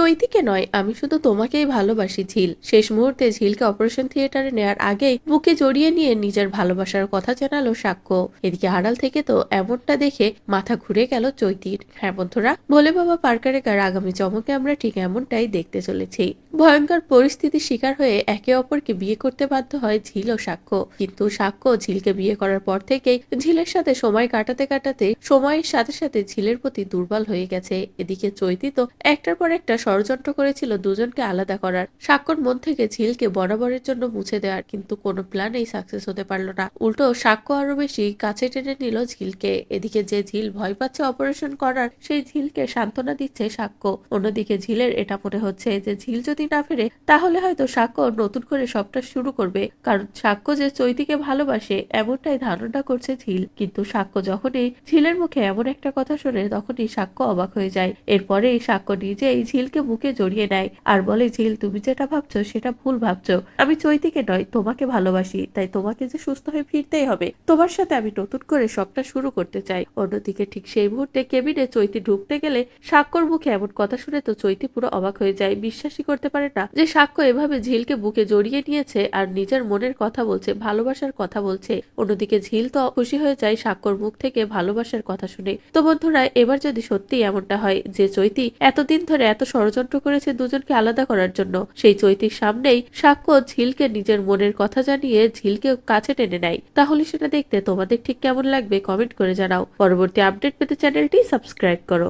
চৈতিকে নয়, আমি শুধু তোমাকেই ভালোবাসি, ঝিল। শেষ মুহূর্তে ঝিলকে অপারেশন থিয়েটারে নেয়ার আগেই বুকে জড়িয়ে নিয়ে নিজের ভালোবাসার কথা জানালো সাক্ষ্য। এদিকে আড়াল থেকে তো এমনটা দেখে মাথা ঘুরে গেল চৈতির। হ্যাঁ বন্ধুরা, ভোলে বাবা পার্কারেকার আগামী চমকে আমরা ঠিক এমনটাই দেখতে চলেছি। ভয়ঙ্কর পরিস্থিতির শিকার হয়ে একে অপরকে বিয়ে করতে বাধ্য হয় ঝিল ও সাক্ষ্য। কিন্তু সাক্ষ্য ঝিলকে বিয়ে করার পর থেকেই ঝিলের সাথে সময় কাটাতে কাটাতে সময়ের সাথে সাথে ঝিলের প্রতি দুর্বল হয়ে গেছে। এদিকে চৈতি তো একটার পর একটা ষড়যন্ত্র করেছিল দুজনকে আলাদা করার। সাক্ষ্যর মন থেকে ঝিলকে বরাবরের জন্য মুছে দেওয়ার, কিন্তু কোনো প্ল্যানেই সাকসেস হতে পারল না। উল্টো সাক্ষ্য আরও বেশি, কাছে টেনে নিল ঝিলকে। এদিকে যে ঝিল ভয় পাচ্ছে অপারেশন করার, সেই ঝিলকে সান্ত্বনা দিচ্ছে সাক্ষ্য। অন্যদিকে ঝিলের এটা মনে হচ্ছে যে ঝিল যদি না ফেরে, তাহলে হয়তো সাক্ষ্য নতুন করে সবটা শুরু করবে। কারণ সাক্ষ্য যে চৈতিকে ভালোবাসে, এমনটাই ধারণা করছে ঝিল। কিন্তু সাক্ষ্য যখনই ঝিলের মুখে এমন একটা কথা শোনে, তখনই সাক্ষ্য অবাক হয়ে যায়। এরপরেই সাক্ষ্য নিজেই ঝিলকে বুকে জড়িয়ে নেয় আর বলে ঝিল তুমি যেটা ভাবছ সেটা ভুল ভাবছ। আমি চৈতিকে নয়, তোমাকে ভালোবাসি। তাই তোমাকে যে সুস্থ হয়ে ফিরতেই হবে। তোমার সাথে আমি নতুন করে সবটা শুরু করতে চাই। অন্যদিকে ঠিক সেই মুহূর্তে কেবিনে চৈতি ঢুকতে গেলে সাক্ষ্যর মুখে এমন কথা শুনে তো চৈতি পুরো অবাক হয়ে যায়। বিশ্বাসই করতে পারে না যে সাক্ষ্য এভাবে ঝিলকে বুকে জড়িয়ে নিয়েছে আর নিজের মনের কথা বলছে, ভালোবাসার কথা বলছে। অন্যদিকে ঝিল তো খুশি হয়ে যায় সাক্ষ্যর মুখ থেকে ভালোবাসার কথা শুনে। তো বন্ধুরা, এবার যদি সত্যি এমনটা হয় যে চৈতি এতদিন ধরে এত ষড়যন্ত্র করেছে দুজনকে আলাদা করার জন্য। সেই চৈতির সামনেই সাক্ষ্য ঝিলকে নিজের মনের কথা জানিয়ে ঝিলকে কাছে টেনে নেয়। তাহলে সেটা দেখতে তোমাদের ঠিক কেমন লাগবে কমেন্ট করে জানাও। পরবর্তী আপডেট পেতে চ্যানেলটি সাবস্ক্রাইব করো।